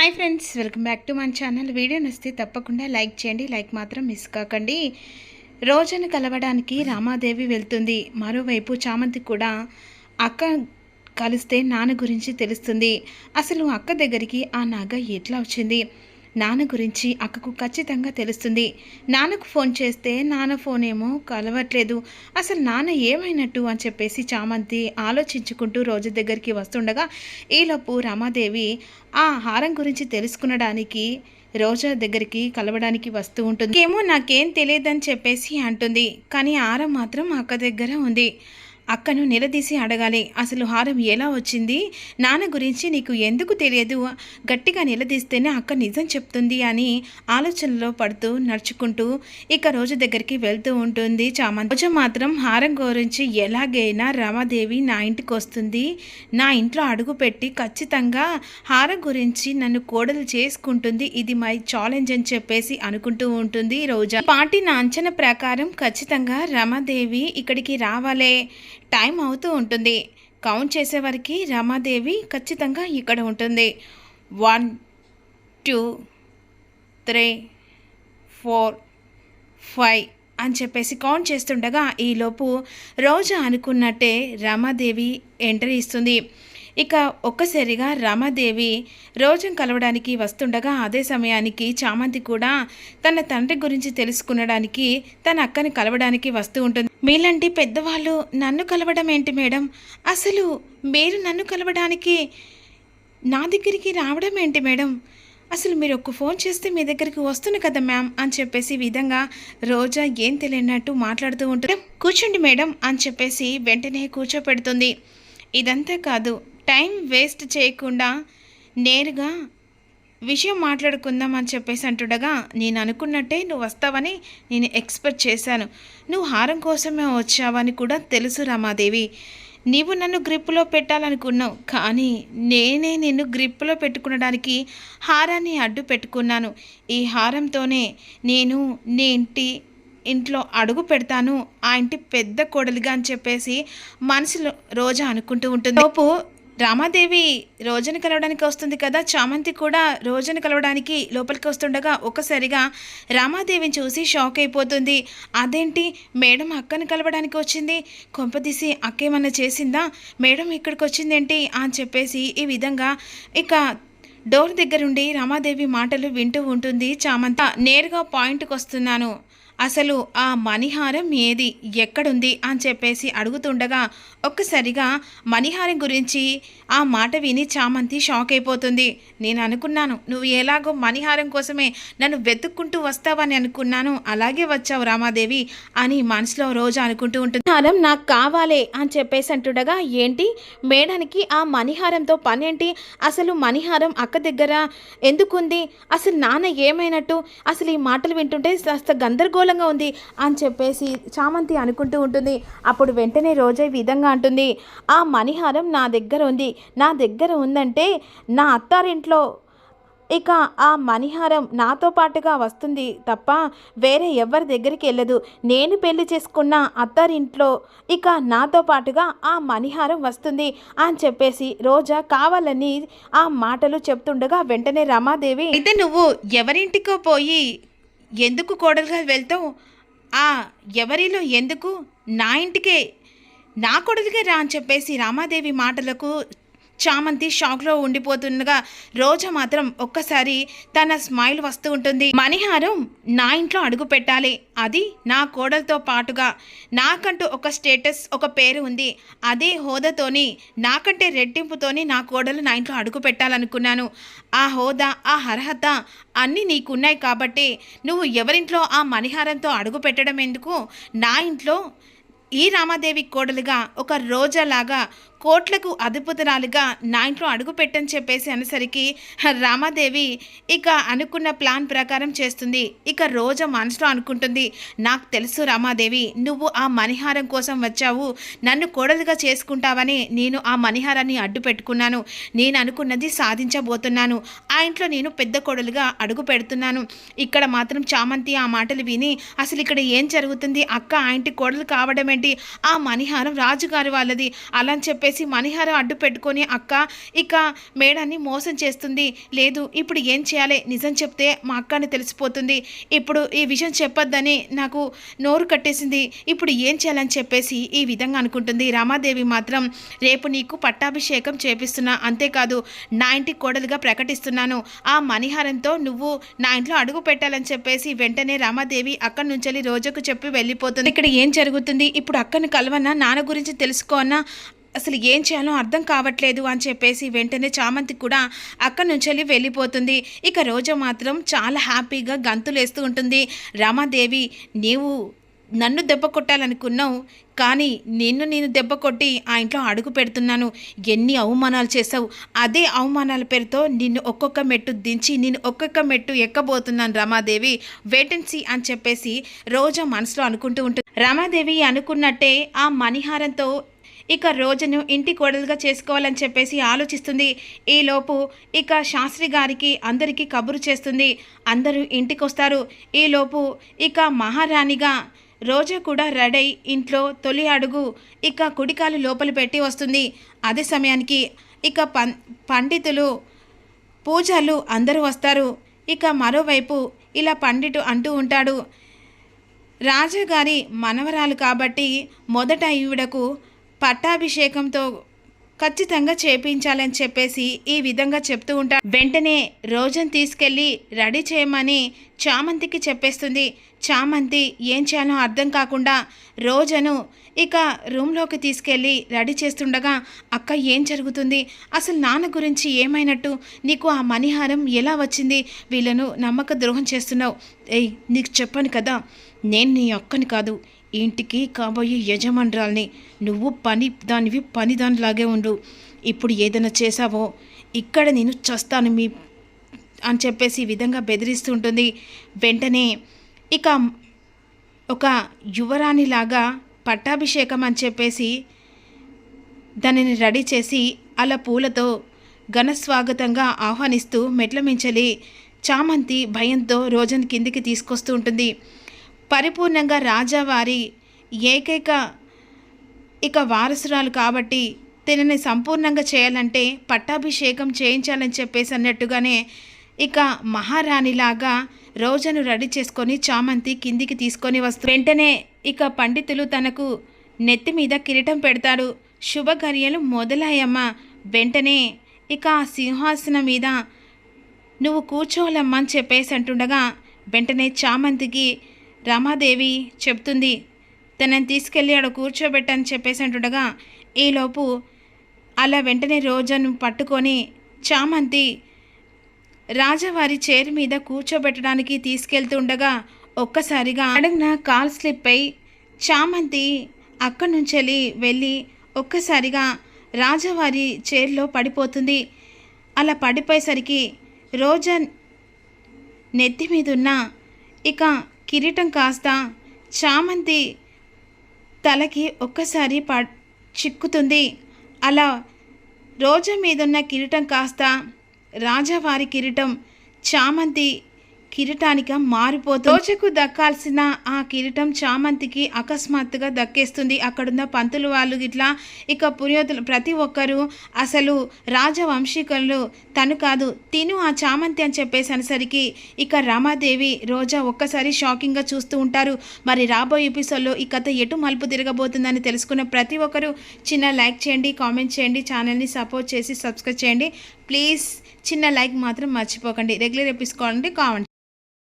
Hi friends welcome back to మన channel video నచ్చితే తప్పకుండా లైక్ చేయండి. లైక్ మాత్రం మిస్ కాకండి. రోజును కలవడానికి రామాదేవి వెళ్తుంది. మరోవైపు చామంతి కూడా అక్క కలిస్తే నాన్న గురించి తెలుస్తుంది. అసలు అక్క దగ్గరికి ఆ నాగ ఎట్లా వచ్చింది? నాన్న గురించి అక్కకు ఖచ్చితంగా తెలుస్తుంది. నాన్నకు ఫోన్ చేస్తే నాన్న ఫోన్ ఏమో కలవట్లేదు. అసలు నాన్న ఏమైనట్టు అని చెప్పేసి చామంతి ఆలోచించుకుంటూ రోజు దగ్గరికి వస్తుండగా ఈలోపు రమాదేవి ఆ హారం గురించి తెలుసుకునడానికి రోజా దగ్గరికి కలవడానికి వస్తూ ఉంటుంది. ఏమో నాకేం తెలియదని చెప్పేసి అంటుంది. కానీ హారం మాత్రం అక్క దగ్గర ఉంది. అక్కను నిలదీసి అడగాలి అసలు హారం ఎలా వచ్చింది? నాన్న గురించి నీకు ఎందుకు తెలియదు? గట్టిగా నిలదీస్తేనే అక్క నిజం చెప్తుంది అని ఆలోచనలో పడుతూ నడుచుకుంటూ ఇక రోజు దగ్గరికి వెళ్తూ ఉంటుంది చామంతి. రోజు మాత్రం హారం గురించి ఎలాగైనా రమాదేవి నా ఇంటికి వస్తుంది. నా ఇంట్లో అడుగు పెట్టి ఖచ్చితంగా హారం గురించి నన్ను కోడలు చేసుకుంటుంది. ఇది మై ఛాలెంజ్ అని చెప్పేసి అనుకుంటూ ఉంటుంది రోజా. పార్టీ నా అంచనా ప్రకారం ఖచ్చితంగా రమాదేవి ఇక్కడికి రావాలే. టైం అవుతూ ఉంటుంది. కౌంట్ చేసేవారికి రమాదేవి ఖచ్చితంగా ఇక్కడ ఉంటుంది. One two three four five అని చెప్పేసి కౌంట్ చేస్తుండగా ఈలోపు రోజా అనుకున్నట్టే రమాదేవి ఎంట్రీ ఇస్తుంది. ఇక ఒక్కసారిగా రమాదేవి రోజం కలవడానికి వస్తుండగా అదే సమయానికి చామంతి కూడా తన తండ్రి గురించి తెలుసుకునడానికి తన అక్కని కలవడానికి వస్తూ ఉంటుంది. మీలాంటి పెద్దవాళ్ళు నన్ను కలవడం ఏంటి మేడం? అసలు మీరు నన్ను కలవడానికి నా దగ్గరికి రావడం ఏంటి మేడం? అసలు మీరు ఒక్క ఫోన్ చేస్తే మీ దగ్గరికి వస్తుంది కదా మ్యామ్ అని చెప్పేసి విధంగా రోజా ఏం తెలియనట్టు మాట్లాడుతూ ఉంటారు కూర్చోండి మేడం అని చెప్పేసి వెంటనే కూర్చోపెడుతుంది. ఇదంతా కాదు టైం వేస్ట్ చేయకుండా నేరుగా విషయం మాట్లాడుకుందాం అని చెప్పేసి అంటుండగా నేను అనుకున్నట్టే నువ్వు వస్తావని నేను ఎక్స్పెక్ట్ చేశాను. నువ్వు హారం కోసమే వచ్చావని కూడా తెలుసు రామాదేవి. నీవు నన్ను గ్రిప్పులో పెట్టాలనుకున్నావు కానీ నేనే నిన్ను గ్రిప్పులో పెట్టుకునడానికి హారాన్ని అడ్డు పెట్టుకున్నాను. ఈ హారంతోనే నేను నీ ఇంటి ఇంట్లో అడుగు పెడతాను ఆ ఇంటి పెద్ద కోడలిగా అని చెప్పేసి మనసులో రోజా అనుకుంటూ ఉంటుంది. లోపు రామాదేవి రోజుని కలవడానికి వస్తుంది కదా చామంతి కూడా రోజుని కలవడానికి లోపలికి వస్తుండగా ఒక్కసారిగా రామాదేవిని చూసి షాక్ అయిపోతుంది. అదేంటి? మేడం అక్కని కలవడానికి వచ్చింది? కొంపదీసి అక్కేమన్నా చేసిందా? మేడం ఇక్కడికి వచ్చిందేంటి? అని చెప్పేసి ఈ విధంగా ఇక డోర్ దగ్గరుండి రామాదేవి మాటలు వింటూ ఉంటుంది. చామంత నేరుగా పాయింట్కి వస్తున్నాను. అసలు ఆ మణిహారం ఏది? ఎక్కడుంది? అని చెప్పేసి అడుగుతుండగా ఒక్కసారిగా మణిహారం గురించి ఆ మాట విని చామంతి షాక్ అయిపోతుంది నేను అనుకున్నాను నువ్వు ఎలాగో మణిహారం కోసమే నన్ను వెతుక్కుంటూ వస్తావని అనుకున్నాను. అలాగే వచ్చావు రామాదేవి అని మనసులో రోజు అనుకుంటూ ఉంటుంది. హారం నాకు కావాలే అని చెప్పేసి అంటుండగా ఏంటి? మేడానికి ఆ మణిహారంతో పని ఏంటి అసలు మణిహారం అక్క దగ్గర ఎందుకుంది? అసలు నాన్న ఏమైనట్టు? అసలు ఈ మాటలు వింటుంటే కాస్త గందరగోళంగా ఉంది అని చెప్పేసి చామంతి అనుకుంటూ ఉంటుంది. అప్పుడు వెంటనే రోజా ఈ విధంగా అంటుంది ఆ మణిహారం నా దగ్గర ఉంది. నా దగ్గర ఉందంటే నా అత్తారింట్లో ఇక ఆ మణిహారం నాతో పాటుగా వస్తుంది తప్ప వేరే ఎవరి దగ్గరికి వెళ్ళదు. నేను పెళ్ళి చేసుకున్న అత్తారింట్లో ఇక నాతో పాటుగా ఆ మణిహారం వస్తుంది అని చెప్పేసి రోజా కావాలని ఆ మాటలు చెప్తుండగా వెంటనే రమాదేవి అయితే నువ్వు ఎవరింటికో పోయి ఎందుకు కోడలుగా వెళ్తావు? ఆ ఎవరిలో ఎందుకు? నా ఇంటికే నా కొడుకుగా రా అని చెప్పేసి రామాదేవి మాటలకు చామంతి షాక్లో ఉండిపోతుండగా రోజా మాత్రం ఒక్కసారి తన స్మైల్ వస్తూ ఉంటుంది. మణిహారం నా ఇంట్లో అడుగు పెట్టాలి. అది నా కోడలతో పాటుగా. నాకంటూ ఒక స్టేటస్ ఒక పేరు ఉంది. అదే హోదాతోని నాకంటే రెట్టింపుతోని నా కోడలు నా ఇంట్లో అడుగు పెట్టాలనుకున్నాను. ఆ హోదా ఆ అర్హత అన్నీ నీకున్నాయి కాబట్టి నువ్వు ఎవరింట్లో ఆ మణిహారంతో అడుగు పెట్టడం ఎందుకు? నా ఇంట్లో ఈ రామాదేవి కోడలుగా ఒక రోజాలాగా కోట్లకు అధిపతురాలుగా నా ఇంట్లో అడుగుపెట్టని చెప్పేసి అనేసరికి రామాదేవి ఇక అనుకున్న ప్లాన్ ప్రకారం చేస్తుంది. ఇక రోజా మనసులో అనుకుంటుంది నాకు తెలుసు రామాదేవి నువ్వు ఆ మణిహారం కోసం వచ్చావు. నన్ను కోడలుగా చేసుకుంటావని నేను ఆ మణిహారాన్ని అడ్డు పెట్టుకున్నాను. నేను అనుకున్నది సాధించబోతున్నాను. ఆ ఇంట్లో నేను పెద్ద కోడలుగా అడుగు పెడుతున్నాను. ఇక్కడ మాత్రం చామంతి ఆ మాటలు విని అసలు ఇక్కడ ఏం జరుగుతుంది? అక్క ఆ ఇంటి కోడలు కావడం ఏంటి ఆ మణిహారం రాజుగారి వాళ్ళది. అలా అని చెప్పేసి చెప్పేసి మణిహారం అడ్డు పెట్టుకొని అక్క ఇక మేడాన్ని మోసం చేస్తుంది. లేదు ఇప్పుడు ఏం చేయాలి? నిజం చెప్తే మా అక్కని తెలిసిపోతుంది. ఇప్పుడు ఈ విషయం చెప్పొద్దని నాకు నోరు కట్టేసింది. ఇప్పుడు ఏం చేయాలని చెప్పేసి ఈ విధంగా అనుకుంటుంది. రామాదేవి మాత్రం రేపు నీకు పట్టాభిషేకం చేపిస్తున్నా. అంతేకాదు నా ఇంటి కోడలుగా ప్రకటిస్తున్నాను. ఆ మణిహారంతో నువ్వు నా ఇంట్లో అడుగు పెట్టాలని చెప్పేసి వెంటనే రామాదేవి అక్కడి నుంచి రోజుకు చెప్పి వెళ్ళిపోతుంది. ఇక్కడ ఏం జరుగుతుంది? ఇప్పుడు అక్కను కలవన్నా నాన్న గురించి తెలుసుకోన్నా అసలు ఏం చేయాలో అర్థం కావట్లేదు అని చెప్పేసి వెంటనే చామంతి కూడా అక్కడి నుంచి వెళ్ళిపోతుంది. ఇక రోజా మాత్రం చాలా హ్యాపీగా గంతులేస్తూ ఉంటుంది. రమాదేవి నీవు నన్ను దెబ్బ కొట్టాలనుకున్నావు కానీ నిన్ను నేను దెబ్బ కొట్టి ఆ ఇంట్లో అడుగు పెడుతున్నాను. ఎన్ని అవమానాలు చేసావు అదే అవమానాల పేరుతో నిన్ను ఒక్కొక్క మెట్టు దించి నేను ఒక్కొక్క మెట్టు ఎక్కబోతున్నాను రమాదేవి. వేటెన్సీ అని చెప్పేసి రోజా మనసులో అనుకుంటూ ఉంటుంది. రమాదేవి అనుకున్నట్టే ఆ మణిహారంతో ఇక రోజును ఇంటి కోడలుగా చేసుకోవాలని చెప్పేసి ఆలోచిస్తుంది. ఈలోపు ఇక శాస్త్రి గారికి అందరికీ కబురు చేస్తుంది. అందరూ ఇంటికొస్తారు. ఈలోపు ఇక మహారాణిగా రోజా కూడా రెడై ఇంట్లో తొలి అడుగు ఇక కుడికాలు లోపల పెట్టి వస్తుంది. అదే సమయానికి ఇక పం పండితులు పూజలు అందరూ వస్తారు. ఇక మరోవైపు ఇలా పండితు అంటూ ఉంటాడు. రాజాగారి మనవరాలు కాబట్టి మొదట ఈవిడకు పట్టాభిషేకంతో ఖచ్చితంగా చేపించాలని చెప్పేసి ఈ విధంగా చెప్తూ ఉంటాడు. వెంటనే రోజన్ తీసుకెళ్ళి రెడీ చేయమని చామంతికి చెప్పేస్తుంది. చామంతి ఏం చేయాలో అర్థం కాకుండా రోజను ఇక రూమ్లోకి తీసుకెళ్ళి రెడీ చేస్తుండగా అక్క ఏం జరుగుతుంది? అసలు నాన్న గురించి ఏమైనట్టు? నీకు ఆ మణిహారం ఎలా వచ్చింది? వీళ్ళను నమ్మక ద్రోహం చేస్తున్నావు. ఏయ్ నీకు చెప్పాను కదా. నేను నీ అక్కని కాదు. ఇంటికి కాబోయే యజమానురాల్ని నువ్వు పని దానివి పని దానిలాగే ఉండు. ఇప్పుడు ఏదైనా చేసావో ఇక్కడ నేను చస్తాను మీ అని చెప్పేసి ఈ విధంగా బెదిరిస్తూ ఉంటుంది. వెంటనే ఇక ఒక యువరాణిలాగా పట్టాభిషేకం అని చెప్పేసి దానిని రెడీ చేసి అలా పూలతో ఘనస్వాగతంగా ఆహ్వానిస్తూ మెట్ల మించలి చామంతి భయంతో రోజన్ కిందికి తీసుకొస్తూ ఉంటుంది. పరిపూర్ణంగా రాజావారి ఏకైక ఇక వారసురాలు కాబట్టి తినని సంపూర్ణంగా చేయాలంటే పట్టాభిషేకం చేయించాలని చెప్పేసి అన్నట్టుగానే ఇక మహారాణిలాగా రోజను రెడీ చేసుకొని చామంతి కిందికి తీసుకొని వస్తూ వెంటనే ఇక పండితులు తనకు నెత్తి మీద కిరీటం పెడతారు. శుభగర్యలు మొదలయ్యమ్మ. వెంటనే ఇక ఆ సింహాసనం మీద నువ్వు కూర్చోవాలమ్మా అని చెప్పేసి అంటుండగా వెంటనే చామంతికి రమాదేవి చెప్తుంది తనని తీసుకెళ్ళి ఆడ కూర్చోబెట్టని చెప్పేసి అంటుండగా ఈలోపు అలా వెంటనే రోజాను పట్టుకొని చామంతి రాజవారి చైర్ మీద కూర్చోబెట్టడానికి తీసుకెళ్తుండగా ఒక్కసారిగా అడిగిన కాల్ స్లిప్ అయి చామంతి అక్కడి నుంచి వెళ్ళి ఒక్కసారిగా రాజవారి చైర్లో పడిపోతుంది. అలా పడిపోయేసరికి రోజా నెత్తి మీదున్న ఇక కిరీటం కాస్త చామంతి తలకి ఒక్కసారి పా చిక్కుతుంది. అలా రోజా మీదున్న కిరీటం కాస్త రాజావారి కిరీటం చామంతి కిరీటానిగా మారిపోతుంది రోజుకు దక్కాల్సిన ఆ కిరీటం చామంతికి అకస్మాత్తుగా దక్కేస్తుంది. అక్కడున్న పంతులు వాళ్ళు ఇట్లా ఇక పురోహితులు ప్రతి ఒక్కరూ అసలు రాజవంశీకులు తను కాదు తిను ఆ చామంతి అని చెప్పేసి అనేసరికి ఇక రమాదేవి రోజా ఒక్కసారి షాకింగ్గా చూస్తూ ఉంటారు. మరి రాబోయే ఎపిసోడ్లో ఈ కథ ఎటు మలుపు తిరగబోతుందని తెలుసుకున్న ప్రతి ఒక్కరూ చిన్న లైక్ చేయండి కామెంట్ చేయండి ఛానల్ని సపోర్ట్ చేసి సబ్స్క్రైబ్ చేయండి. ప్లీజ్ చిన్న లైక్ మాత్రం మర్చిపోకండి. రెగ్యులర్ ఎపిసోడ్ అంటే కావండి.